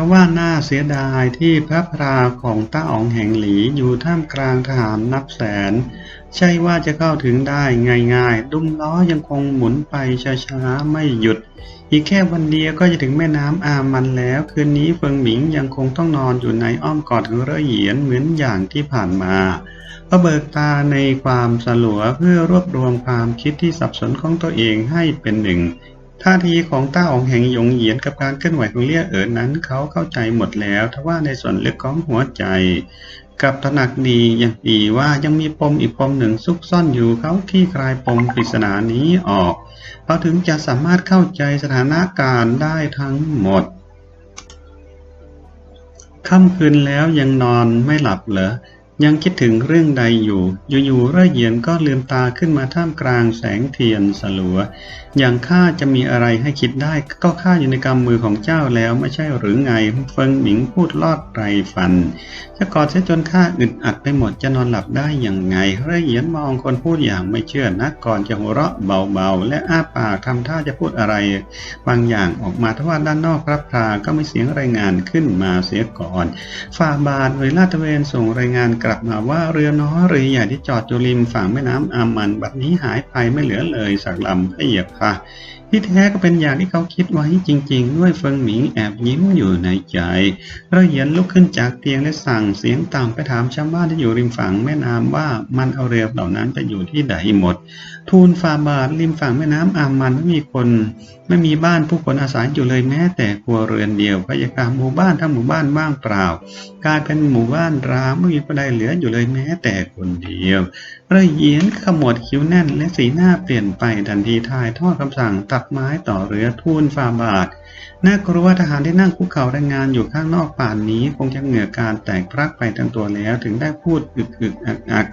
เขาว่าน่าเสียดายที่พระพราของต้าอ๋องแห่งหลีอยู่ท่ามกลางทหารนับแสน ใช่ว่าจะเข้าถึงได้ง่ายๆ ดุมล้อยังคงหมุนไปช้าๆไม่หยุด อีกแค่วันเดียวก็จะถึงแม่น้ำอามันแล้ว คืนนี้เฟิงหมิงยังคงต้องนอนอยู่ในอ้อมกอดของเร่เหยียนเหมือนอย่างที่ผ่านมาก็เบิกตาในความสลัวเพื่อรวบรวมความคิดที่สับสนของตัวเองให้เป็นหนึ่ง ท่าทีของต้าอองแห่งหยงเหยียนกับการเคลื่อนไหวของเลี่ยเอ๋อนั้นเขาเข้าใจหมดแล้วทว่าในส่วนลึกของหัวใจ กับตระหนักดีอย่างดีว่ายังมีปมอีกปมหนึ่งซุกซ่อนอยู่เขาที่คลายปมปริศนานี้ออกเขาถึงจะสามารถเข้าใจสถานการณ์ได้ทั้งหมดค่ำคืนแล้วยังนอนไม่หลับเหรอ ยังคิดถึงเรื่องใดอยู่ อยู่ๆเร่เหยียนก็ลืมตาขึ้นมาท่ามกลางแสงเทียนสลัว อย่างข้าจะมีอะไรให้คิดได้ ก็ข้าอยู่ในกำมือของเจ้าแล้วไม่ใช่หรือไง เฟิงหมิงพูดลอดไรฟัน จะกอดเสียจนข้าอึดอัดไปหมดจะนอนหลับได้อย่างไง เร่เหยียนมองคนพูดอย่างไม่เชื่อนักก่อนจะหัวเราะเบาๆ และอ้าปากทำท่าจะพูดอะไร บางอย่างออกมาทว่าด้านนอกพระพราก็ไม่เสียงรายงานขึ้นมาเสียก่อนฝ่าบาทเวลาตะเวนส่งรายงานกลับมาว่าเรือน้อเรือใหญ่ที่จอดอยู่ริมฝั่งแม่น้ำอามัน บัดนี้หายไปไม่เหลือเลยสักลำให้เหยียบค่ะ ที่แท้ก็เป็นอย่างที่เขาคิดไว้จริง ๆ ด้วยเฟิงหมิงแอบยิ้มอยู่ในใจเราเหยียนลุกขึ้นจากเตียงและสั่งเสียงต่ำไปถามชาวบ้านที่อยู่ริมฝั่งแม่น้ำว่ามันเอาเรือเหล่านั้นไปอยู่ที่ใดหมด ทูลฟาบาทริมฝั่งแม่น้ำอามันไม่มีคน ไม่มีบ้านผู้คนอาศัยอยู่เลยแม้แต่ครัวเรือนเดียวพยากรรมหมู่บ้านทั้งหมู่บ้านว่างเปล่า กลายเป็นหมู่บ้านร้างไม่มีผู้ใดเหลืออยู่เลยแม้แต่คนเดียวเรยเยียนขมวดคิ้วแน่นและสีหน้าเปลี่ยนไปทันทีทายทอดคำสั่งตัดไม้ต่อเรือทูลฟาบาท น่ากลัวว่าทหารที่นั่งคุกเข่ารายงานอยู่ข้างนอกป่านนี้ คงจะเหงื่อการแตกพรักไปทั้งตัวแล้ว ถึงได้พูดอึกอึกอักอัก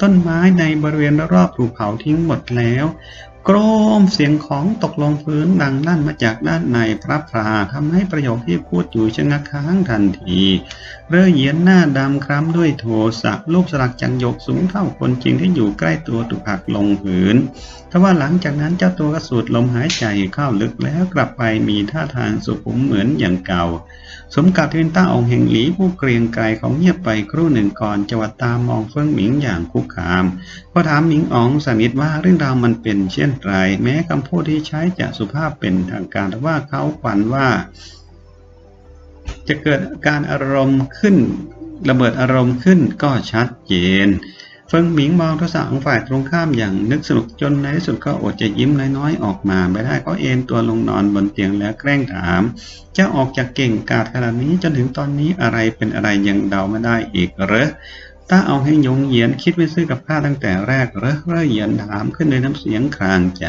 ต้นไม้ในบริเวณรอบถูกเผาทิ้งหมดแล้ว โกรมเสียงของตกลงพื้นดังลั่นมาจากด้านในพระพราทำให้ประโยคที่พูดอยู่ชะงักค้างทันที เร่อเยียนหน้าดำคล้ำด้วยโทสะลูกสลักจันยกสูงเท่าคนจริงที่อยู่ใกล้ตัวถูกหักลงพื้นทว่าหลังจากนั้นเจ้าตัวก็สูดลมหายใจเข้าลึกแล้วกลับไปมีท่าทางสุขุมเหมือนอย่างเก่า สมกับที่เป็นต้าองค์แห่งหลีผู้เกรียงไกรของเงียบไปครู่หนึ่งก่อนจวัดตามองเฟื่องหมิงอย่างคุกคามพอถามหมิงอ๋องสนิทว่าเรื่องราวมันเป็นเช่นไรแม้คำพูดที่ใช้จะสุภาพเป็นทางการแต่ว่าเขาขวัญว่า จะเกิดการอารมณ์ขึ้น ระเบิดอารมณ์ขึ้นก็ชัดเจนเฟิงหมิงมองทศของฝ่ายตรงข้ามอย่างนึกสนุกจนในที่สุดก็อดจะยิ้มน้อยๆออกมาไม่ได้ก็เอนตัวลงนอนบนเตียงแล้วแกล้งถาม จะออกจากเก่งกาจขนาดนี้จนถึงตอนนี้อะไรเป็นอะไรยังเดาไม่ได้อีกเหรอ ถ้าเอาให้ยงเหยียนคิดไม่ซื้อกับข้าตั้งแต่แรกเร่อเร่อเหยียนถามขึ้นในน้ำเสียงคลางใจ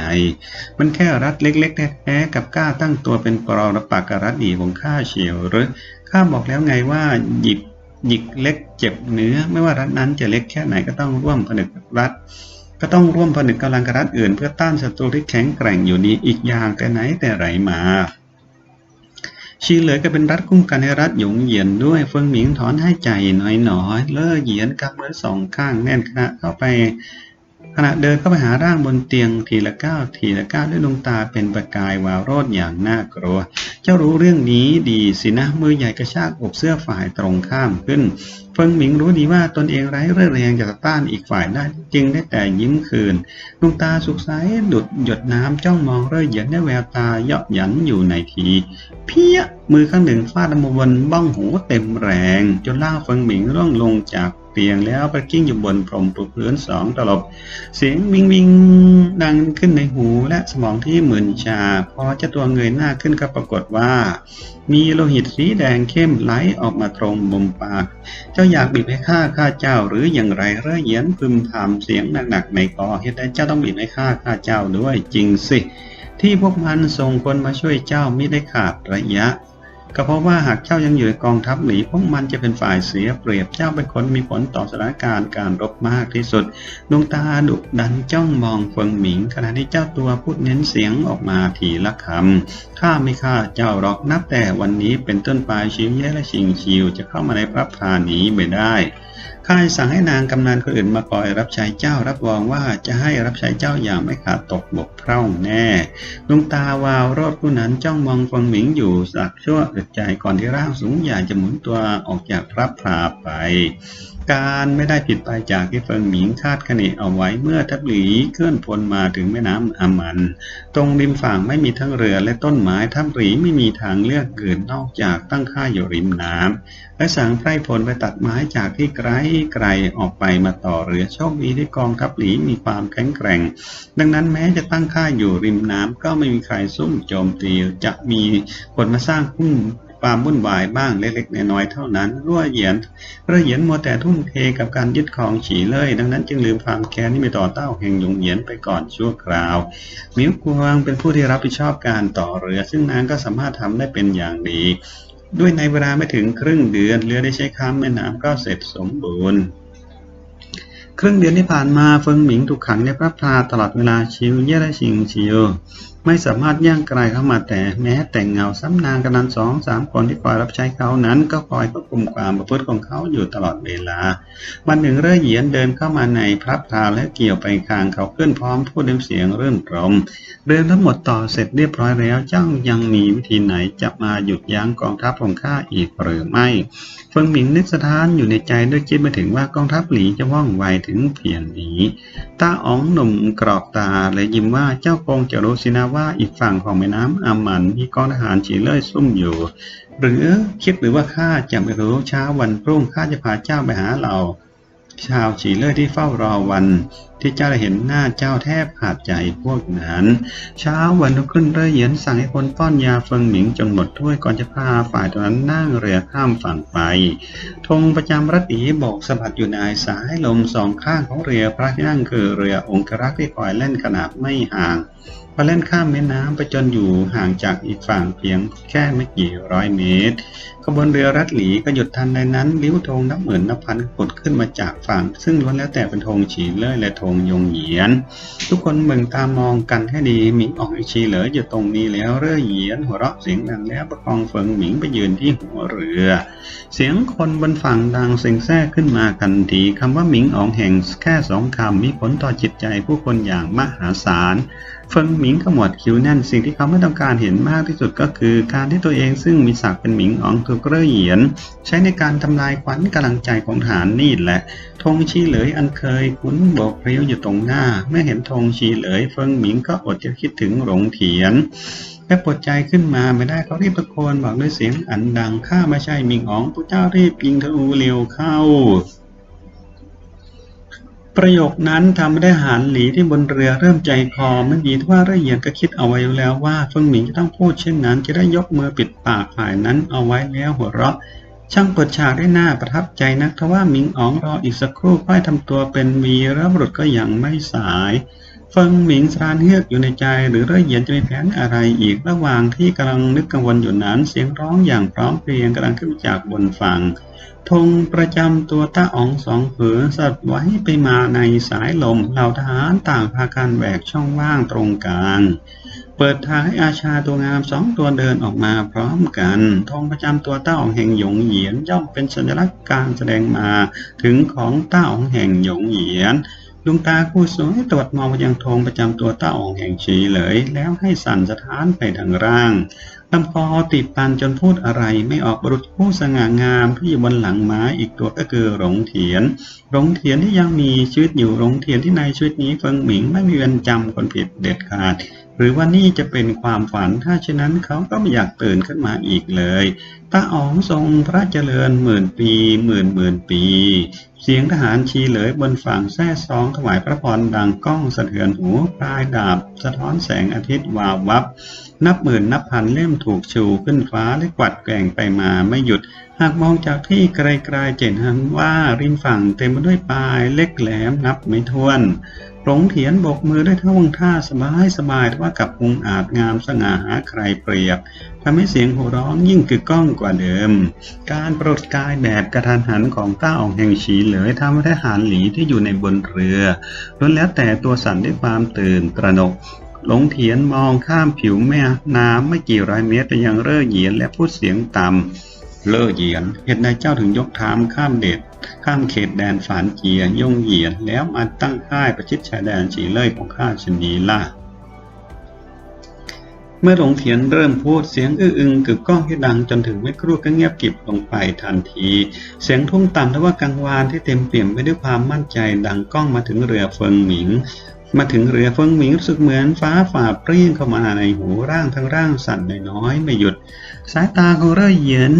มันแค่รัดเล็กๆแท้ๆกับก้าตั้งตัวเป็นปรรปากรัดดีของข้าเฉียวหรือข้าบอกแล้วไงว่าหยิบหยิกเล็กเจ็บเนื้อ ไม่ว่ารัฐนั้นจะเล็กแค่ไหนก็ต้องร่วมผนึกรัฐก็ต้องร่วมผนึกกำลังกรัฐอื่น เพื่อต้านศัตรูที่แข็งแกร่งอยู่นี้อีกอย่างแต่ไหนแต่ไรมา ชีเหลือก็เป็นรัดกุ้มกันให้รัดหยงเหยียนด้วยเฟิงหมิงถอนให้ใจน้อยๆเล่อเหยียนกับมือสองข้างแน่นขณะเข้าไป ขณะเดินเข้าไปหาร่างบนเตียงทีละก้าวทีละก้าวด้วยดวงตาเป็นประกายวาวโรดอย่างน่ากลัว เจ้ารู้เรื่องนี้ดีสินะมือใหญ่กระชากอกเสื้อฝ่ายตรงข้ามขึ้น เฟิงหมิงรู้ดีว่าตนเองไร้เรื่องแรงจะต้านอีกฝ่ายได้จึงได้แต่ยิ้มคืนดวงตาสุกใสดุดหยดน้ำจ้องมองเร่อเหยียดด้วยแววตาเยาะหยันอยู่ในทีเพี้ยมือข้างหนึ่งฟาดมาบนบ้องหูเต็มแรง จนล่างเฟิงหมิงร่วงลงจาก เตียงแล้วไปกิ้งอยู่บนพรมปูพื้นสองตลบ เสียงวิงวิงดังขึ้นในหูและสมองที่หมื่นชา พอจะตัวเงยหน้าขึ้นก็ปรากฏว่า มีโลหิตสีแดงเข้มไหลออกมาตรงมุมปาก เจ้าอยากบีบให้ข้าข้าเจ้าหรืออย่างไรเร่อเยียนพึมพำเสียงหนักๆในคอเหตุใดเจ้าต้องบีบให้ข้าข้าเจ้าด้วยจริงสิที่พวกมันส่งคนมาช่วยเจ้ามิได้ขาดระยะ ก็เพราะว่าหากเจ้ายังอยู่ในกองทัพหนีพวกมันจะเป็นฝ่ายเสียเปรียบเจ้าเป็นคนมีผลต่อสถานการณ์การรบมากที่สุดดวงตาดุดันจ้องมองเฟิงหมิง ขณะที่เจ้าตัวพูดเน้นเสียงออกมาทีละคำข้าไม่ฆ่าเจ้าหรอกนับแต่วันนี้เป็นต้นไปชิวแย่และชิงชิวจะเข้ามาในพระพานี้ไม่ได้ ข้าสั่งให้นางกำนันคนอื่นมาคอยรับใช้เจ้ารับรองว่าจะให้รับใช้เจ้าอย่างไม่ขาดตกบกพร่องแน่ดวงตาวาวรอดผู้นั้นจ้องมองฟังหมิงอยู่สักชั่วอึดอึดใจก่อนที่ร่างสูงใหญ่จะหมุนตัวออกจากพระพราไปการไม่ได้ผิดไปจากที่เฟิงหมิงคาดคะเนเอาไว้เมื่อทัพหลีเคลื่อนพลมาถึงแม่น้ำอามัน ตรงริมฝั่งไม่มีทั้งเรือและต้นไม้ทัพหลีไม่มีทางเลือกอื่นนอกจากตั้งค่ายอยู่ริมน้ำและสั่งไพร่พลไปตัดไม้จากที่ไกลไกลออกไปมาต่อเรือโชคดีที่กองทัพหลีมีความแข็งแกร่ง ดังนั้นแม้จะตั้งค่ายอยู่ริมน้ำก็ไม่มีใครซุ่มโจมตีจะมีคนมาสร้างหุ้น ความวุ่นวายบ้างเล็กๆน้อยๆเท่านั้นรั่วเหยียนระเหยียนมัวแต่ทุ่มเทกับการยึดครองฉีเลย ดังนั้นจึงลืมความแค้นที่มีต่อเต้าแห่งยงเหยียนไปก่อนชั่วคราวมิวกวางเป็นผู้ที่รับผิดชอบการต่อเรือ ซึ่งนางก็สามารถทำได้เป็นอย่างดี ด้วยในเวลาไม่ถึงครึ่งเดือนเรือได้ใช้ค้ามแม่น้ำก็เสร็จสมบูรณ์ ครึ่งเดือนที่ผ่านมาเฟิงหมิงถูกขังในพระพาตลอดเวลาชิวเย่และชิงชิวไม่สามารถย่างไกลเข้ามาแต่แม้แต่เงาซ้ำนางกำนันสองสามคนที่คอยรับใช้เขานั้น ก็คอยควบคุมความประพฤติของเขาอยู่ตลอดเวลา วันหนึ่งเร่อเหยียนเดินเข้ามาในพระพาและเกี่ยวไปคางเขาขึ้นพร้อมพูดด้วยเสียงรื่นรมเรื่องทั้งหมดต่อเสร็จเรียบร้อยแล้วเจ้ายังมีวิธีไหนจะมาหยุดยั้งกองทัพของข้าอีกหรือไม่เฟิงหมิงนึกสะท้านอยู่ในใจด้วยคิดมาถึงว่ากองทัพหลีจะว่องไวถึงเพียงนี้ ตาอ๋องหนุ่มกรอกตาและยิ้มว่าเจ้าคงจะรู้สินะว่าอีกฝั่งของแม่น้ำอามันมีกองทหารฉีเล่ยซุ่มอยู่ หรือคิดหรือว่าข้าจะไม่รู้เช้าวันพรุ่งข้าจะพาเจ้าไปหาเรา ชาวฉีเล่ยที่เฝ้ารอวัน ที่เจ้าได้เห็นหน้าเจ้าแทบขาดใจพวกนั้น เช้าวันรุ่งขึ้นเร่อเหยียนสั่งให้คนป้อนยาเฟิงหมิงจนหมดถ้วยก่อนจะพาฝ่ายตัวนั้นนั่งเรือข้ามฝั่งไปธงประจำรัตตีโบกสะบัดอยู่ในสายลมสองข้างของเรือพระที่นั่งคือเรือองครักษ์ที่คอยเล่นขนาดไม่ห่างพอเล่นข้ามแม่น้ำไปจนอยู่ห่างจากอีกฝั่งเพียงแค่ไม่กี่ร้อยเมตร ขบวนเรือรัดหลีก็หยุดทันในนั้น ลิ้วธงนับหมื่นนับพันผุดขึ้นมาจากฝั่ง ซึ่งล้วนแล้วแต่เป็นธงฉีเล่ยและธงยงเหยียน ทุกคนมึงตามองกันให้ดีหมิงออกไอชีเหลืออยู่ตรงนี้แล้วเร่อเหยียนหัวเราะเสียงดังแล้วประคองเฟิงหมิงไปยืนที่หัวเรือ เสียงคนบนฝั่งดังเสียงแซ่ขึ้นมากันทีคำว่าหมิงอองแห่งแค่สองคำมีผลต่อจิตใจผู้คนอย่างมหาศาล เฟิงหมิงขมวดคิ้วแน่นสิ่งที่เขาไม่ต้องการเห็นมากที่สุดก็คือ การที่ตัวเองซึ่งมีศักดิ์เป็นหมิงอ๋องถูกเร่อเหยียน ใช้ในการทำลายขวัญกำลังใจของฐานนี่แหละธงชีเหลยอันเคยคุ้นโบกเพรียวอยู่ตรงหน้า เมื่อเห็นธงชีเหลย เฟิงหมิงก็อดจะคิดถึงหลงเถียนและปวดใจขึ้นมาไม่ได้เขารีบตะโกนบอกด้วยเสียงอันดังข้าไม่ใช่หมิงอ๋องพระเจ้ารีบยิงธนูเร็วเข้า ประโยคนั้นทำให้ได้หานหลีที่บนเรือเริ่มใจคอไม่ดีที่ว่าละเอียดก็คิดเอาไว้แล้วว่าเฟิงหมิงจะต้องพูดเช่นนั้น จะได้ยกมือปิดปากฝ่ายนั้นเอาไว้แล้วหัวเราะ ช่างเปิดฉากได้หน่าประทับใจนักทว่าหมิงอ๋องรออีกสักครู่ค่อยทำตัวเป็นวีรบุรุษก็ยังไม่สายเฟิงหมิงสรานเฮือกอยู่ในใจหรือเร่เหยียนจะมีแผนอะไรอีกระหว่างที่กำลังนึกกังวลอยู่นั้นเสียงร้องอย่างพร้อมเพรียงกำลังขึ้นจากบนฝั่ง ธงประจำตัวต้าอ๋องสองเผือสัดไว้ไปมาในสายลมเหล่าทหารต่างพากันแหวกช่องว่างตรงกลาง เปิดทางให้อาชาตัวงามสองตัวเดินออกมาพร้อมกันธงประจำตัวเต้าองแห่งหยงเหยียนย่อมเป็นสัญลักษณ์การแสดงมาถึงของเต้าองแห่งหยงเหยียนดวงตาคู่สวยตรวจมองไปยังธงประจำตัวเต้าองแห่งชีเลย แล้วให้สั่นสะท้านไปทางร่าง ลำคอติดตันจนพูดอะไรไม่ออกบรุษผู้สง่างามที่อยู่บนหลังม้าอีกตัวก็คือหลงเถียนหลงเถียนที่ยังมีชีวิตอยู่หลงเถียนที่ในชีวิตนี้เฟิงหมิงไม่มีวันจำคนผิดเด็ดขาด หรือว่านี่จะเป็นความฝัน ถ้าเช่นนั้นเขาก็ไม่อยากตื่นขึ้นมาอีกเลย ตาอ๋องทรงพระเจริญหมื่นปีหมื่นหมื่นปี เสียงทหารชีเหลยบนฝั่งแท้ซองถวายพระพรดังก้องสะเทือนหูปลายดาบ สะท้อนแสงอาทิตย์วาววับ นับหมื่นนับพันเล่มถูกชูขึ้นฟ้าและกวัดแกว่งไปมาไม่หยุด หากมองจากที่ไกลๆเจนหันว่าริมฝั่งเต็มไปด้วยปลายเล็กแหลมนับไม่ถ้วน หลงเถียนบกมือด้วยท่วงท่าสบายสบายทว่ากับองอาจงามสง่าหาใครเปรียบทำให้เสียงโห่ร้องยิ่งกึกก้องกว่าเดิม การปรดกายแบบกระทันหันของต้าอองแห่งฉีเหลยทำให้ทหารหลีที่อยู่ในบนเรือล้วนแล้วแต่ตัวสั่นด้วยความตื่นตระหนกหลงเถียนมองข้ามผิวแม่น้ำไม่กี่ร้อยเมตรไปยังเร่อเหยียนและพูดเสียงต่ำเล่อเหยียนเหตุใดเจ้าถึงยกทามข้ามเด็ด ข้ามเขตแดนฝานเจียย่งเหยียนแล้วมาตั้งค่ายประชิดชายแดนฉีเล่ยของข้าชนีล่ะเมื่อหลงเถียนเริ่มพูดเสียงอื้ออึงกึกก้องที่ดังจนถึงไม่ครู่ก็เงียบกิบลงไปทันที เสียงทุ่งต่ำและว่ากังวานที่เต็มเปี่ยมไปด้วยความมั่นใจดังก้องมาถึงเรือเฟิงหมิง มาถึงเรือเฟิงหมิงรู้สึกเหมือนฟ้าฝ่าเปรี้ยงเข้ามาในหูร่างทั้งร่างสั่นน้อยไม่หยุด สายตาของเร่เหยียน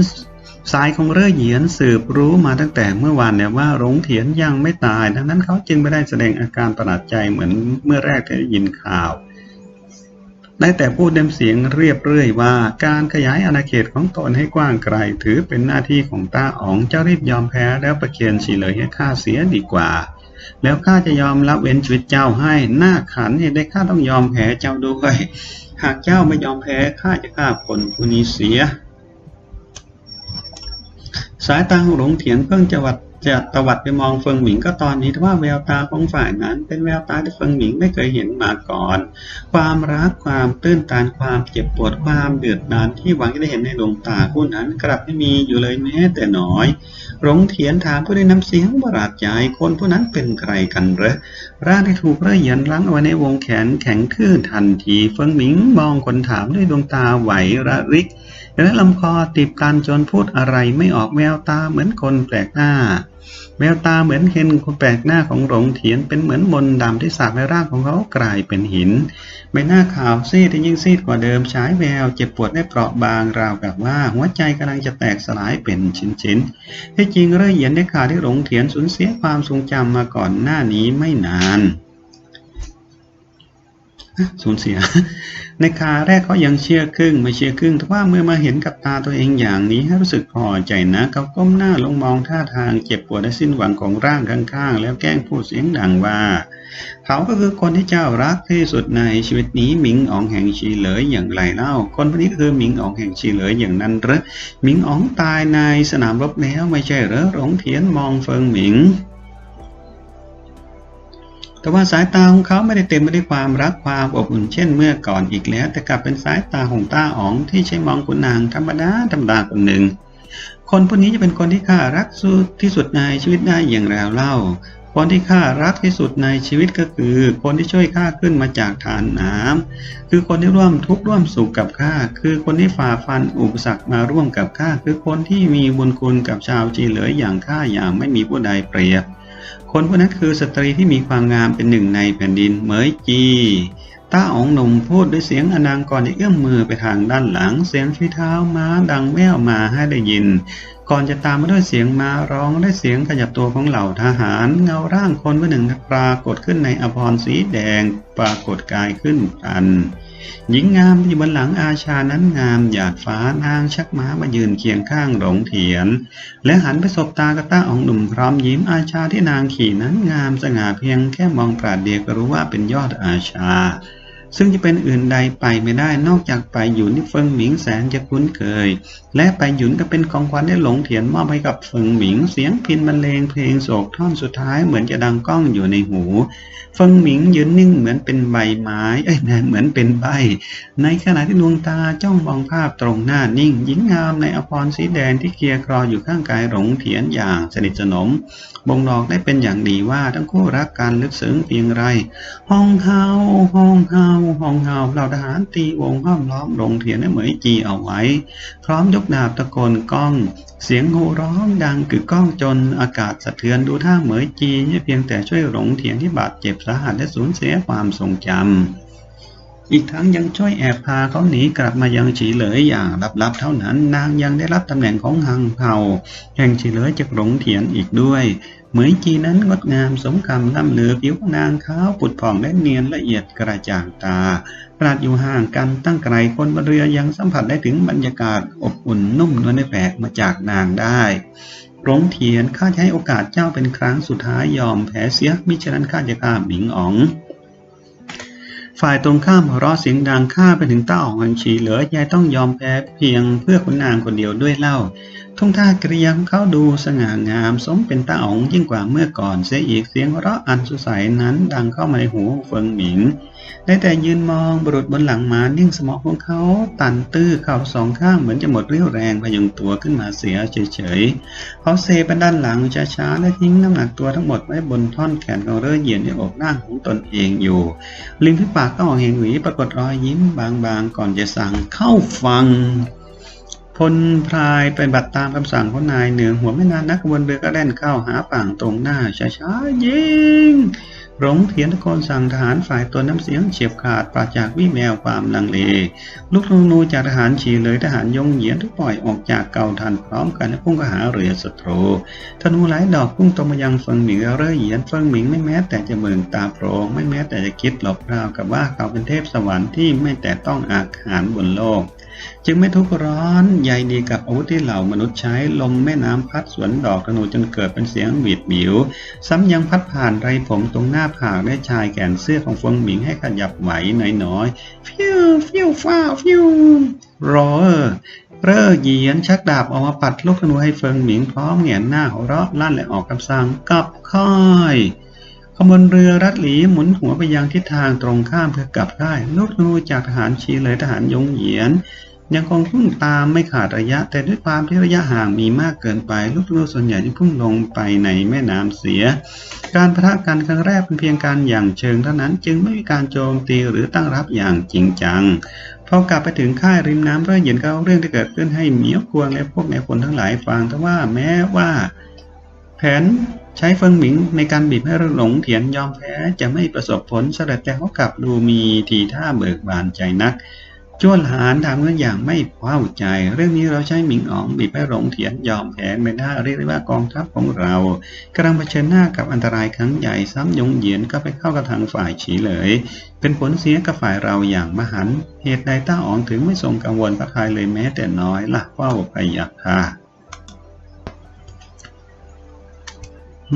สายของเร่อเหยียนสืบรู้มาตั้งแต่เมื่อวานแล้วว่าหลงเถียนยังไม่ตาย ดังนั้นเขาจึงไม่ได้แสดงอาการประหลาดใจเหมือนเมื่อแรกที่ได้ยินข่าว ได้แต่พูดเดมเสียงเรียบเรื่อยว่าการขยายอาณาเขตของตนให้กว้างไกล ถือเป็นหน้าที่ของต้าอ๋องเจ้ารีบยอมแพ้แล้วประเคียนสีเลยให้ข้าเสียดีกว่า แล้วข้าจะยอมรับเว้นชีวิตเจ้าให้หน้าขันเหตุได้ข้าต้องยอมแพ้เจ้าด้วย หากเจ้าไม่ยอมแพ้ข้าจะฆ่าคนผู้นี้เสีย สายตาของหลงเถียงเพิ่งจะวัดจะตวัดไปมองเฟิงหมิงก็ตอนนี้ว่าแววตาของฝ่ายนั้น เป็นแววตาที่เฟิงหมิงไม่เคยเห็นมาก่อน ความรักความตื้นตันความเจ็บปวดความเดือดดานที่หวังจะได้เห็นในดวงตาผู้นั้นกลับไม่มีอยู่เลยแม้แต่น้อย หลงเถียนถามผู้ได้นำเสียงบราดใจคนผู้นั้นเป็นใครกันเหรอร่างที่ถูกเรยันลังเอาไว้ในวงแขนแข็งทื่อทันทีเฟิงหมิงมองคนถามด้วยดวงตาไหวระริกและลำคอติดตันจนพูดอะไรไม่ออกแววตาเหมือนคนแปลกหน้า แววตาเหมือนเห็นคนแปลกหน้าของหลงเถียนเป็นเหมือนมนดำที่สาบในร่างของเขากลายเป็นหินใบหน้าขาวซีดยิ่งซีดกว่าเดิมฉายแววเจ็บปวดได้เปราะบางราวกับว่า หัวใจกำลังจะแตกสลายเป็นชิ้นๆที่จริงเรื่อเยียนได้ข่าวที่หลงเถียนสูญเสียความทรงจำมาก่อนหน้านี้ไม่นาน สูญเสีย ในคาแรกเขายังเชื่อครึ่งไม่เชื่อครึ่งแต่ว่าเมื่อมาเห็นกับตาตัวเองอย่างนี้ให้รู้สึกพอใจนะเขาก้มหน้าลงมองท่าทางเจ็บปวดและสิ้นหวังของร่างข้างๆ แล้วแกล้งพูดเสียงดังว่า เขาก็คือคนที่เจ้ารักที่สุดในชีวิตนี้หมิงอ๋องแห่งชีเหลยอย่างไรเล่า คนคนนี้คือหมิงอ๋องแห่งชีเหลยอย่างนั้นหรือหมิงอ๋องตายในสนามรบแล้วไม่ใช่หรือหลงเทียนมองเฟิงหมิง แต่ว่าสายตาของเขาไม่ได้เต็มไปด้วยความรักความอบอุ่นเช่นเมื่อก่อนอีกแล้ว แต่กลับเป็นสายตาของตาอ๋องที่ใช้มองคุณนางธรรมดาธรรมดาคนหนึ่ง คนผู้นี้จะเป็นคนที่ข้ารักสุดที่สุดในชีวิตได้อย่างไรเล่า คนที่ข้ารักที่สุดในชีวิตก็คือ คนที่ช่วยข้าขึ้นมาจากฐานน้ำคือคนที่ร่วมทุกข์ร่วมสุขกับข้า คือคนที่ฝ่าฟันอุปสรรคมาร่วมกับข้า คือคนที่มีบุญคุณกับชาวจีเหลืออย่างข้าอย่างไม่มีผู้ใดเปรียบ คนผู้นั้นคือสตรีที่มีความงามเป็นหนึ่งในแผ่นดินเหมยจีต้าอ๋องหนุ่มพูดด้วยเสียงอนางก่อนจะเอื้อมมือไปทางด้านหลัง เสียงฝีเท้าม้าดังแว่วมาให้ได้ยิน ก่อนจะตามมาด้วยเสียงม้าร้องด้วยเสียงขยับตัวของเหล่าทหาร เงาร่างคนผู้หนึ่งปรากฏขึ้นในอภรสีแดงปรากฏกายขึ้นอัน หญิงงามที่บนหลังอาชานั้นงามหยาดฟ้านางชักม้ามายืนเคียงข้างหลงเถียน และหันไปสบตากระต้าองหนุ่มพร้อมยิ้มอาชาที่นางขี่นั้นงามสง่าเพียงแค่มองปราดเดียวก็รู้ว่าเป็นยอดอาชา ซึ่งจะเป็นอื่นใดไปไม่ได้นอกจากไปหยุนที่เฟิงหมิงแสนจะคุ้นเคย และไปหยุนก็เป็นของขวัญได้หลงเถียนมอบให้กับเฟิงหมิง เสียงพินบรรเลงเพลงโศกท่อนสุดท้ายเหมือนจะดังก้องอยู่ในหู เฟิงหมิงยืนนิ่งเหมือนเป็นใบไม้เอ้ยเหมือนเป็นใบ ในขณะที่ดวงตาจ้องมองภาพตรงหน้านิ่งหญิงงามในอภรรสีแดงที่เคลียร์ครออยู่ข้างกายหลงเถียนอย่างสนิทสนม บ่งบอกได้เป็นอย่างดีว่าทั้งคู่รักกันลึกซึ้งเพียงไรห้องเฮาห้องเฮาห้องเฮาเหล่าทหารตีวงห้อมล้อมลงเถียนเหมยจีเอาไว้ พร้อมยกดาบตะโกนก้อง เสียงโห่ร้องดังกึกก้องจนอากาศสะเทือนดูท่าเหมยจีไม่เพียงแต่ช่วยหลงเถียนที่บาดเจ็บสาหัสและสูญเสียความทรงจำ อีกทั้งยังช่วยแอบพาเขาหนีกลับมายังฉีเหลยอย่างลับๆเท่านั้น นางยังได้รับตำแหน่งของหังเผาแห่งฉีเหลยจากหลงเถียนอีกด้วยเหมยจีนั้นงดงามสมคำล่ำลือผิวนางขาวปุดผ่องและเนียนละเอียดกระจ่างตาปราดอยู่ห่างกันตั้งไกลคนบนเรือยังสัมผัสได้ถึงบรรยากาศอบอุ่นนุ่มนวลในแปลกมาจากนางได้หลงเทียนข้าจะให้โอกาสเจ้าเป็นครั้งสุดท้ายยอมแพ้เสียมิฉะนั้นข้าจะฆ่าหมิงอ๋อง ฝ่ายตรงข้ามหัวเราะเสียงดังข้าไปถึงเต้าของอันชีเหลือยายต้องยอมแพ้เพียงเพื่อคุณนางคนเดียวด้วยเล่า ทุ่งท่ากริยาของเขาดูสง่างามสมเป็นตาอ๋องยิ่งกว่าเมื่อก่อนเสียอีกเสียงเราะอันสุใสนั้นดังเข้ามาในหูเฟิงหมิง ได้แต่ยืนมองบุรุษบนหลังม้านิ่งสมองของเขาตันตื้อเข่าสองข้างเหมือนจะหมดเรี่ยวแรงพยุงตัวขึ้นมาเสียเฉยๆ เขาเซไปด้านหลังช้าๆและทิ้งน้ำหนักตัวทั้งหมดไว้บนท่อนแขนของเรือเหยียนในอกล่างของตนเองอยู่ ริมฝีปากก็ออกแห่งหวีปรากฏรอยยิ้มบางๆ ก่อนจะสั่งเข้าฟัง พลพลายเป็นบัตรตามคำสั่งของนายเหนือหัวไม่นานนักบนเรือก็แล่นเข้าหาฝั่งตรงหน้าช้าๆยิง หลงเถียนตะโกนสั่งทหารฝ่ายตัวน้ำเสียงเฉียบขาดปราศจากวิแววความลังเล ลูกธนูจากทหารฉีเลยทหารยงเหยียนทุกปล่อยออกจากเก่าทันพร้อมกันและพุ่งเข้าหาเรือศัตรูธนูหลายดอกพุ่งตรงมายังเฟิงหมิงเรือเหยียนเฟิงหมิงไม่แม้แต่จะเมืองตาโปรงไม่แม้แต่จะคิดหลบราวกับว่าเขาเป็นเทพสวรรค์ที่ไม่แต่ต้องอาหารบนโลกจึงไม่ทุกข์ร้อนใยดีกับอาวุธที่เหล่ามนุษย์ใช้ลมแม่น้ำพัดสวนดอกธนูจนเกิดเป็นเสียงหวีดบิว ซ้ำยังพัดผ่านไรผมตรงหน้าผากได้ชายแขนเสื้อของเฟิงหมิงให้ขยับไหวน้อยๆ ฟิวฟิวฟ้าฟิวรอเออเร่อเหยียนชักดาบออกมาปัดลูกธนูให้เฟิงหมิงพร้อมเหงียนหน้าหัวเราะลั่นและออกคำสั่งกลับค่ายขบวนเรือรัดหลีหมุนหัวไปยังทิศทางตรงข้ามเพื่อกลับค่ายลูกธนูจากทหารชีเลยทหารยงเหยียน ยังคงพุ่งตามไม่ขาดระยะ แต่ด้วยความที่ระยะห่างมีมากเกินไป ลูกธนูส่วนใหญ่ที่พุ่งลงไปในแม่น้ำเสีย การประทะกันครั้งแรกเป็นเพียงการอย่างเชิงเท่านั้นจึงไม่มีการโจมตีหรือตั้งรับอย่างจริงจังพอกลับไปถึงค่ายริมน้ำเรื่อเหย็นก็เอาเรื่องที่เกิดขึ้นให้เหมียวควงและพวกนายพลทั้งหลายฟังแต่ว่าแม้ว่า แผนใช้เฟิงหมิงในการบีบให้หลงเถียนยอมแพ้จะไม่ประสบผลสำหรับแต่เขากลับดูมีทีท่าเบิกบานใจนัก จ้วนหานทำเรื่องอย่างไม่เข้าใจ เรื่องนี้เราใช้หมิงอ๋องบีบให้หลงเถียนยอมแพ้ไม่ได้เรียกได้ว่ากองทัพของเรากำลังเผชิญหน้ากับอันตรายครั้งใหญ่ซ้ำยงเหยียนก็ไปเข้ากับทางฝ่ายฉีเลย เป็นผลเสียกับฝ่ายเราอย่างมหันเหตุใดต้าอ๋องถึงไม่ทรงกังวลพระทายเลยแม้แต่น้อยละเฝ้าไปอยากค่ะ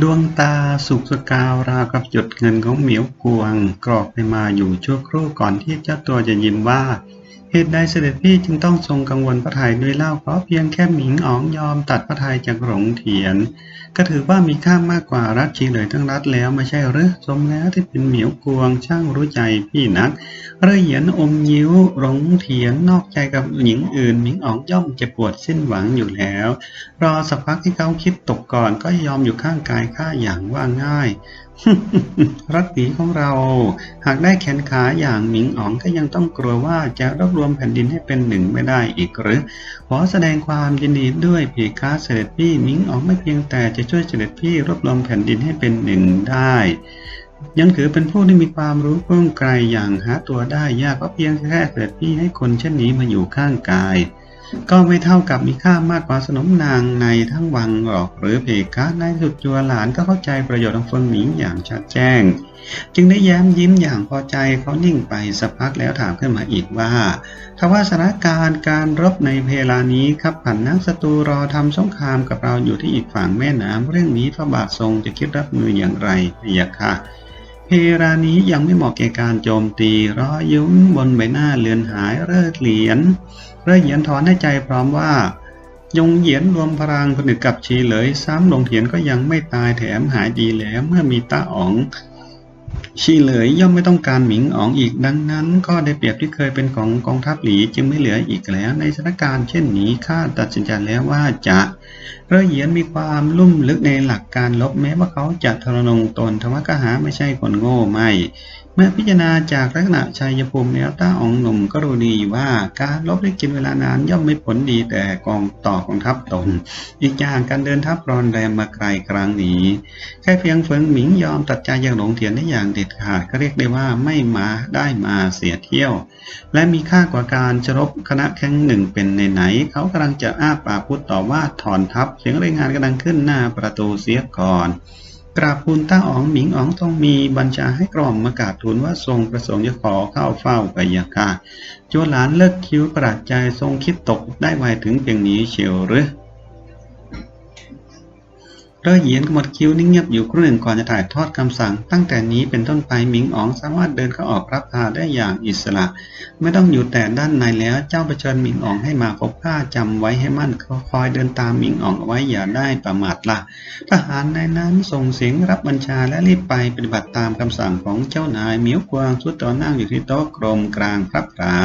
ดวงตาสุกสกาวราวกับหยดเงินของเหมียวกวง กรอกไปมาอยู่ชั่วครู่ก่อนที่เจ้าตัวจะยิ้มว่า เหตุใดเสด็จพี่จึงต้องทรงกังวลพระทัยด้วยเล่าเพราะเพียงแค่หมิงอ๋องยอมตัดพระทัยจากหลงเถียน ก็ถือว่ามีค่ามากกว่ารัฐชีเลยทั้งรัฐแล้วไม่ใช่หรือสมแล้วที่เป็นเหมียวกวงช่างรู้ใจพี่นักเรเหยียนอมยิ้วหลงเถียนนอกใจกับหญิงอื่นหมิงอ๋องย่อมจะปวดสิ้นหวังอยู่แล้ว รอสักพักที่เขาคิดตกก่อนก็ยอมอยู่ข้างกายข้าอย่างว่าง่าย รัตตีของเรา หากได้แขนขาอย่างหมิงอ๋องก็ยังต้องกลัวว่าจะรวบรวมแผ่นดินให้เป็นหนึ่งไม่ได้อีกหรือ ขอแสดงความยินดีด้วยเพคะเสด็จพี่หมิงอ๋องไม่เพียงแต่จะช่วยเสด็จพี่รวบรวมแผ่นดินให้เป็นหนึ่งได้ ยังถือเป็นผู้ที่มีความรู้กว้างไกลอย่างหาตัวได้ยากก็เพียงแค่เสด็จพี่ให้คนเช่นนี้มาอยู่ข้างกาย ก็ไม่เท่ากับมีค่ามากกว่าสนมนางในทั้งวังหรอกหรือเพคะในสุดจัวหลานก็เข้าใจประโยชน์ของเฟิงหมิงอย่างชัดแจ้ง จึงได้แย้มยิ้มอย่างพอใจเขานิ่งไปสักพักแล้วถามขึ้นมาอีกว่าถ้าว่าสถานการณ์การรบในเวลานี้ครับผันนักศัตรูรอทำสงครามกับเราอยู่ที่อีกฝั่งแม่น้ำเรื่องนี้พระบาททรงจะคิดรับมืออย่างไรพะยะค่ะ เพลานี้ยังไม่เหมาะแก่การโจมตีรอยยิ้มบนใบหน้าเลือนหายเลิกเหรียญเลิกเหรียญถอนให้ใจพร้อมว่า ยงเหยียนรวมพลังผนึกกับชีเหลยซ้ำลงเถียนก็ยังไม่ตายแถมหายดีแล้วเมื่อมีตาอ๋อง ชีเหลยย่อมไม่ต้องการหมิงอ๋องอีกดังนั้น ก็ได้เปรียบที่เคยเป็นของกองทัพหลีจึงไม่เหลืออีกแล้ว ในสถานการณ์เช่นนี้ข้าตัดสินใจแล้วว่าจะเร่เหยียนมีความลุ่มลึกในหลักการลบแม้ว่าเขาจะทรนงตนธรรมกหาไม่ใช่คนโง่ไม่ เมื่อพิจารณาจากลักษณะชัยภูมิแล้วต้าอองหนุ่มก็รู้ดีว่าการลบได้กินเวลานานย่อมไม่ผลดีแต่กองต่อกองทัพตน อีกอย่างการเดินทัพรอนแรมมาไกลครั้งนี้ แค่เพียงเฟิงหมิงยอมตัดใจอย่างหลงเถียนได้อย่างเด็ดขาดก็เรียกได้ว่าไม่มาได้มาเสียเที่ยว และมีค่ากว่าการชรบคณะแข้งหนึ่งเป็นในไหนๆเขากำลังจะอ้าปากพูดต่อว่าถอนทัพเสียงรายงานกำลังขึ้นหน้าประตูเสียก่อน กราบคุณต้าอ๋องหมิงอ๋องต้องมีบัญชาให้กล่อมมากราบทูลว่าทรงประสงค์จะขอเข้าเฝ้าไปยาค่ะจวหลานเลิกคิ้วประหลาดใจทรงคิดตกได้ไวถึงเพียงนี้เชียวหรือ เร่อเหยียนขมดคิ้วนิ่งเงียบอยู่ครู่หนึ่งก่อนจะถ่ายทอดคำสั่ง ตั้งแต่นี้เป็นต้นไปหมิงอ๋องสามารถเดินเข้าออกรับพาได้อย่างอิสระ ไม่ต้องอยู่แต่ด้านในแล้วเจ้าประเชิญหมิงอ๋องให้มาพบข้าจำไว้ให้มั่นคอยเดินตามหมิงอ๋องไว้อย่าได้ประมาทละทหารในนั้นส่งเสียงรับบัญชาและรีบไปปฏิบัติตามคำสั่งของเจ้านายเมียวกวางสุดต่อนั่งอยู่ที่โต๊ะกรมกลางพระพรา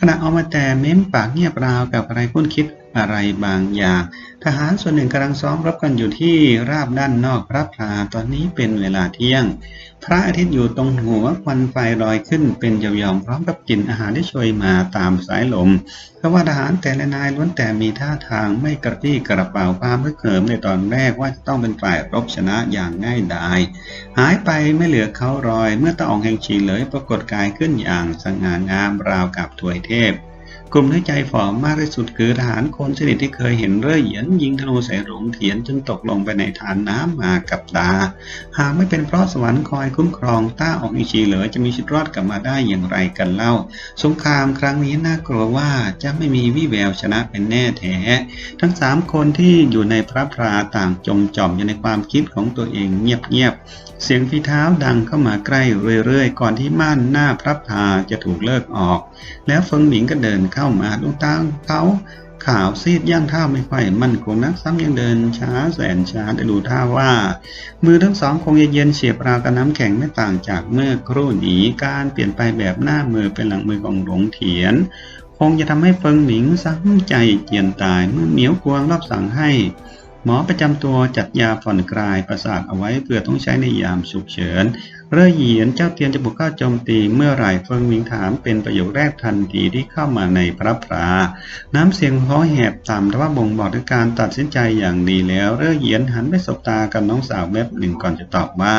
ขณะเอามาแต่เม้มปากเงียบราวกับอะไรคุ้นคิด อะไรบางอย่าง ทหารส่วนหนึ่งกำลังซ้อมรบกันอยู่ที่ราบด้านนอกพระพราตอนนี้เป็นเวลาเที่ยง พระอาทิตย์อยู่ตรงหัวควันไฟลอยขึ้นเป็นยาวๆพร้อมกับกลิ่นอาหารที่โชยมาตามสายลมเพราะว่าทหารแต่ละนายล้วนแต่มีท่าทางไม่กระปี้กระเป๋าความเขิมในตอนแรกว่าจะต้องเป็นฝ่ายรบชนะอย่างง่ายดายหายไปไม่เหลือเขารอย เมื่อตาอองแห่งฉีเลยปรากฏกายขึ้นอย่างสง่างามราวกับถวยเทพ ลุ่มที่ใจฝ่อมากที่สุดคือทหารคนสนิทที่เคยเห็นเร่เหยียนยิงธนูใส่หลงเถียนจนตกลงไปในฐานน้ำมากับตา หากไม่เป็นเพราะสวรรค์คอยคุ้มครองต้าออกอิชีเหลือจะมีชีวิตรอดกลับมาได้อย่างไรกันเล่า สงครามครั้งนี้น่ากลัวว่าจะไม่มีวี่แววชนะเป็นแน่แท้ ทั้งสามคนที่อยู่ในพระพราต่างจมจอมอยู่ในความคิดของตัวเองเงียบๆเสียงฝีเท้าดังเข้ามาใกล้เรื่อยๆ ก่อนที่ม่านหน้าพระพราจะถูกเลิกออก แล้วเฟิงหมิงก็เดินเข้ามาดวงตางเขาขาวซีดย่างท่าไม่ค่อยมั่นคงนักซ้ำยังเดินช้าแสนช้าแต่ดูท่าว่า มือทั้งสองคงเย็นเฉียบราวกับน้ำแข็งไม่ต่างจากเมื่อครู่นี้การเปลี่ยนไปแบบหน้ามือเป็นหลังมือของหลงเถียน คงจะทำให้เฟิงหนิงซ้ำใจเจียนตายเมื่อเหมียวกวงรับสั่งให้ หมอประจำตัวจัดยาผ่อนคลายประสาทเอาไว้เพื่อต้องใช้ในยามฉุกเฉิน เร่อเหยียนเจ้าเทียนจะบุกเข้าโจมตีเมื่อไหร่เฟิงหมิงถามเป็นประโยคแรกทันทีที่เข้ามาในพระพรา น้ำเสียงของเขาแหบต่ำแต่ว่าบ่งบอกถึงการตัดสินใจอย่างดีแล้ว เร่อเหยียนหันไปสบตากับน้องสาวแวบหนึ่งก่อนจะตอบว่า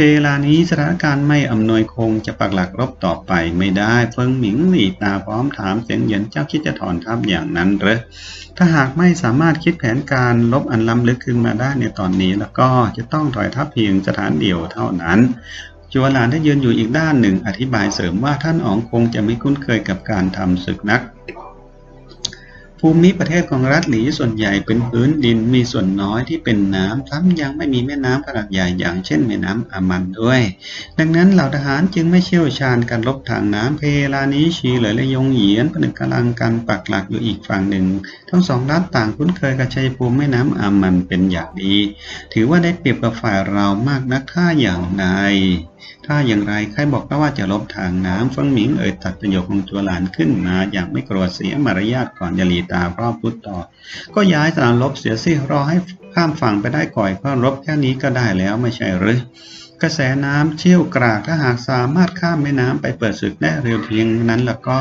เวลานี้สถานการณ์ไม่อำนวยคงจะปักหลักรบต่อไปไม่ได้เฟิงหมิงหลีตาพร้อมถามเสียงเหยินเจ้าคิดจะถอนทัพอย่างนั้นหรือถ้าหากไม่สามารถคิดแผนการลบอันล้ำลึกขึ้นมาได้ในตอนนี้ แล้วก็จะต้องถอยทัพเพียงสถานเดียวเท่านั้นจัวหลานที่ยืนอยู่อีกด้านหนึ่งอธิบายเสริมว่าท่านอ๋องคงจะไม่คุ้นเคยกับการทำศึกนัก ภูมิประเทศของรัฐหลีส่วนใหญ่เป็นพื้นดินมีส่วนน้อยที่เป็นน้ำทั้งยังไม่มีแม่น้ำขนาดใหญ่อย่างเช่นแม่น้ำอามันด้วย ดังนั้นเหล่าทหารจึงไม่เชี่ยวชาญการรบทางน้ำเพลานี้ชีเหลยและยงเหยียนผนึกกำลังกันปักหลักอยู่อีกฝั่งหนึ่ง ทั้งสองรัฐต่างคุ้นเคยกับชัยภูมิแม่น้ำอามันเป็นอย่างดี ถือว่าได้เปรียบกับฝ่ายเรามากนักถ้าอย่างไร ถ้าอย่างไรใครบอกว่าจะลบทางน้ำฟังหมิงเอ่ยตัดประโยคของจัวหลานขึ้นมาอย่างไม่กลัวเสียมารยาทก่อนจะหลีตาพรอบพุทธต่อ ก็ย้ายสนามรบเสียสิรอให้ข้ามฝั่งไปได้ก่อยก็รบแค่นี้ก็ได้แล้วไม่ใช่หรือ กระแสน้ำเชี่ยวกรากถ้าหากสามารถข้ามแม่น้ำไปเปิดศึกได้เร็วเพียงนั้นแล้วก็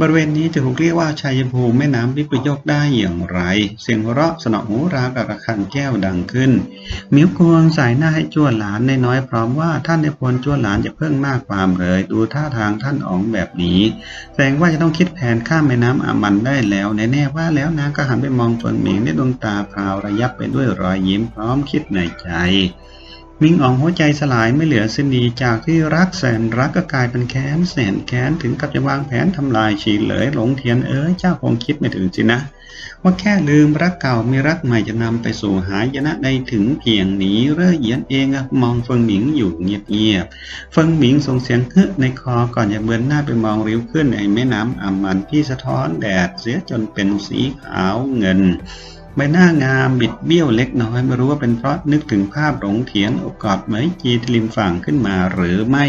บริเวณนี้จะถูกเรียกว่าชัยภูมิแม่น้ำวิปโยคได้อย่างไร เสียงหัวเราะสนอหูราวกับระฆังแก้วดังขึ้นหมิวกวงสายหน้าให้จ้วนหลานน้อยพร้อมว่าท่านในพลจ้วนหลานจะเพิ่งมากความเลย ดูท่าทางท่านอ๋องแบบนี้แสดงว่าจะต้องคิดแผนข้ามแม่น้ำอามันได้แล้วแน่ๆว่าแล้วนางก็หันไปมองเฟิงหมิงในดวงตาพราวระยับไปด้วยรอยยิ้มพร้อมคิดในใจ มิงอ๋องหัวใจสลายไม่เหลือสิ้นดีจากที่รักแสนรักก็กลายเป็นแค้นแสนแค้นถึงกับจะวางแผนทำลายชีเหลยหลงเทียนเอ๋ยเจ้าคงคิดไม่ถึงสินะ ว่าแค่ลืมรักเก่ามีรักใหม่จะนำไปสู่หายนะได้ถึงเพียงนี้เร่อเหยียนเองมองเฟิงหมิงอยู่เงียบๆเฟิงหมิงส่งเสียงฮึในคอก่อนจะเบือนหน้าไปมองริ้วขึ้นในแม่น้ำอามันที่สะท้อนแดดเสียจนเป็นสีขาวเงิน ใบหน้างามบิดเบี้ยวเล็กน้อยไม่รู้ว่าเป็นเพราะนึกถึงภาพหลงเถียนโอกอดเหมจีทริมฝั่งขึ้นมาหรือไม่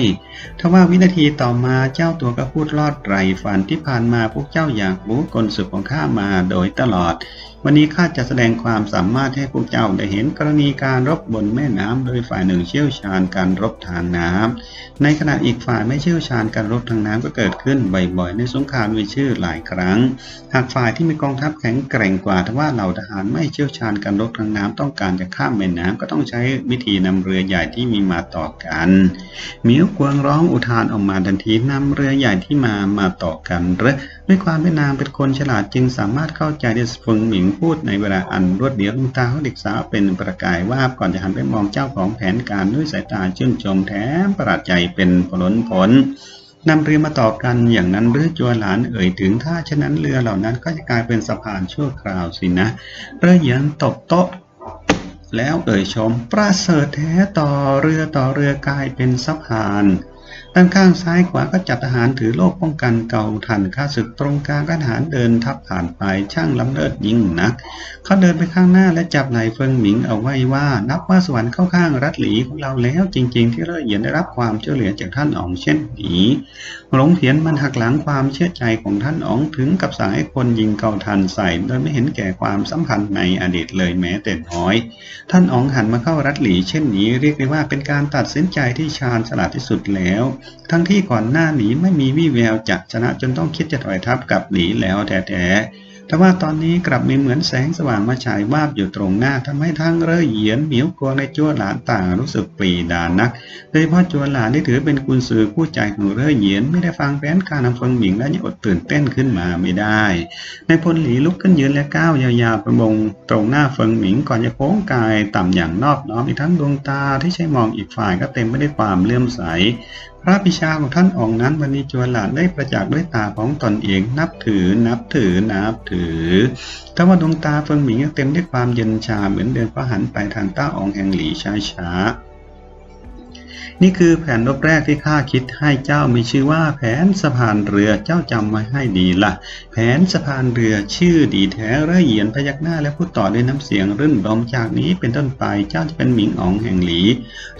ทว่าวินาทีต่อมาเจ้าตัวก็พูดลอดไรฝันที่ผ่านมาพวกเจ้าอยากรู้กลศึกของข้ามาโดยตลอด วันนี้ข้าจะแสดงความสามารถให้พวกเจ้าได้เห็นกรณีการรบบนแม่น้ำโดยฝ่ายหนึ่งเชี่ยวชาญการรบทางน้ำในขณะอีกฝ่ายไม่เชี่ยวชาญการรบทางน้ำก็เกิดขึ้นบ่อยๆในสงครามมีชื่อหลายครั้ง หากฝ่ายที่มีกองทัพแข็งแกร่งกว่าแต่ว่าเหล่าทหารไม่เชี่ยวชาญการรบทางน้ำต้องการจะข้ามแม่น้ำก็ต้องใช้วิธีนำเรือใหญ่ที่มีมาต่อกันเมียวกวงร้องอุทานออกมาทันทีนำเรือใหญ่ที่มามาต่อกันหรือด้วยความที่นนางเป็นคนฉลาดจึงสามารถเข้าใจที่ฟงหมิงพูดในเวลาอันรวดเดียวดวงตาของเด็กสาวเป็นประกายวาบก่อนจะหันไปมองเจ้าของแผนการด้วยสายตาชื่นชมแถมประหลาดใจเป็นผลผล นำเรือมาต่อกันอย่างนั้นหรือจัวหลานเอ่ยถึงถ้าเช่นนั้นเรือเหล่านั้นก็จะกลายเป็นสะพานชั่วคราวสินะเรือเหยียนตบโต๊ะแล้วเอ่ยชมประเสริฐแท้ต่อเรือต่อเรือกลายเป็นสะพาน ด้านข้างซ้ายขวาก็จับทหารถือโล่ป้องกันเก่าทันข้าศึกตรงกลางก็ทหารเดินทับผ่านไปช่างล้ำเลิศยิ่งนัก เขาเดินไปข้างหน้าและจับไหล่เฟิงหมิงเอาไว้ว่า นับว่าสวรรค์เข้าข้างรัฐหลีของเราแล้วจริง ๆ ที่เล่อเหยียนได้รับความช่วยเหลือจากท่านอ๋องเช่นนี้หลงเพียนมันหักหลังความเชื่อใจของท่านอ๋องถึงกับสั่งให้คนยิงเก่าทันใส่โดยไม่เห็นแก่ความสัมพันธ์ในอดีตเลยแม้แต่น้อย ท่านอ๋องหันมาเข้ารัฐหลี เช่นนี้เรียกได้ว่าเป็นการตัดสินใจที่ชาญฉลาดที่สุดแล้วทั้งที่ก่อนหน้านี้ไม่มีวี่แววจะชนะจนต้องคิดจะถอยทัพกับหลีแล้วแท้ๆ แต่ว่าตอนนี้กลับมีเหมือนแสงสว่างมาฉายวาบอยู่ตรงหน้าทำให้ทั้งเร่อเหยียนเหมียวกวในจัวหลานต่างรู้สึกปรีดานัก โดยเฉพาะจัวหลานที่ถือเป็นกุญสือคู่ใจของเร่อเหยียนไม่ได้ฟังแผนการนำฟงหมิงและยังอดตื่นเต้นขึ้นมาไม่ได้ในพลหลีลุกขึ้นยืนและก้าวยาวๆประมงตรงหน้าเฟิงหมิงก่อนจะโค้งกายต่ำอย่างนอบน้อมอีกทั้งดวงตาที่ใช้มองอีกฝ่ายก็เต็มไปด้วยความเลื่อมใสพระปิชาของท่านอองนั้นวันนี้จวนหลานได้ประจักษ์ด้วยตาของตนเองนับถือนับถือนับถือทว่าดวงตาเฟิงหมิงเต็มด้วยความเย็นชาเหมือนเดินพระหันไปทางต้าอองแห่งหลีช้าช้า นี่คือแผนรบแรกที่ข้าคิดให้เจ้ามีชื่อว่าแผนสะพานเรือเจ้าจำไว้ให้ดีละ่ะ แผนสะพานเรือชื่อดีแท้ร่อเหยียนพยักหน้าและพูดต่อด้วยน้ำเสียงรื่นรมจากนี้เป็นต้นไปเจ้าจะเป็นหมิงอ๋องแห่งหลี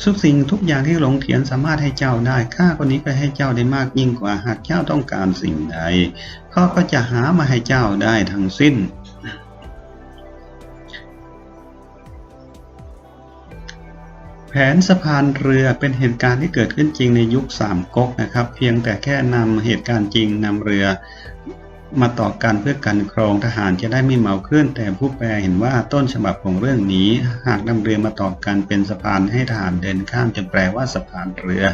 ทุกสิ่งทุกอย่างที่หลงเถียนสามารถให้เจ้าได้ข้าคนนี้ก็ให้เจ้าได้มากยิ่งกว่าหากเจ้าต้องการสิ่งใดข้าก็จะหามาให้เจ้าได้ทั้งสิ้น แผนสะพานเรือเป็นเหตุการณ์ที่เกิดขึ้นจริงในยุคสามก๊กนะครับ เพียงแต่แค่นำเหตุการณ์จริงนำเรือมาต่อกันเพื่อกันครองทหารจะได้ไม่เมาขึ้น แต่ผู้แปลเห็นว่าต้นฉบับของเรื่องนี้ หากนำเรือมาต่อกันเป็นสะพานให้ทหารเดินข้ามจะแปลว่าสะพานเรือ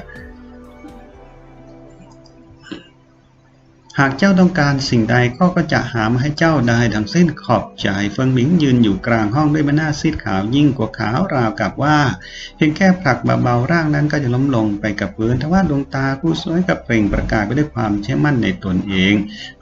หากเจ้าต้องการสิ่งใดก็ก็จะหามาให้เจ้าได้ทั้งสิ้นขอบใจเฟิงหมิงยืนอยู่กลางห้องด้วยใบหน้าซีดขาวยิ่งกว่าขาวราวกับว่า เพียงแค่ผลักเบาๆร่างนั้นก็จะล้มลงไปกับพื้นทว่าดวงตาผู้สวยกับเปล่งประกายไปด้วยความเชื่อมั่นในตนเอง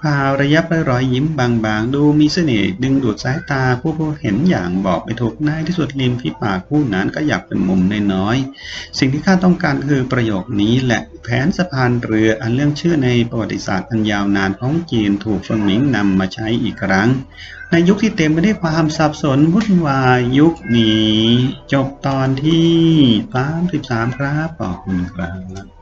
พาระยับและรอยยิ้มบางๆ ดูมีเสน่ห์ดึงดูดสายตาผู้ผู้เห็นอย่างบอกไม่ถูกในที่สุดริมฝีปากผู้นั้นก็อยากเป็นมุมน้อยๆสิ่งที่ข้าต้องการคือประโยคนี้แหละแผนสะพานเรืออันเรื่องชื่อในประวัติศาสตร์อันยาวาวนานของจีนถูกเฟิงหมิงนำมาใช้อีกครั้ง ในยุคที่เต็มไปด้วยความสับสนวุ่นวายยุคนี้ จบตอนที่ 33 ครับขอบคุณครับ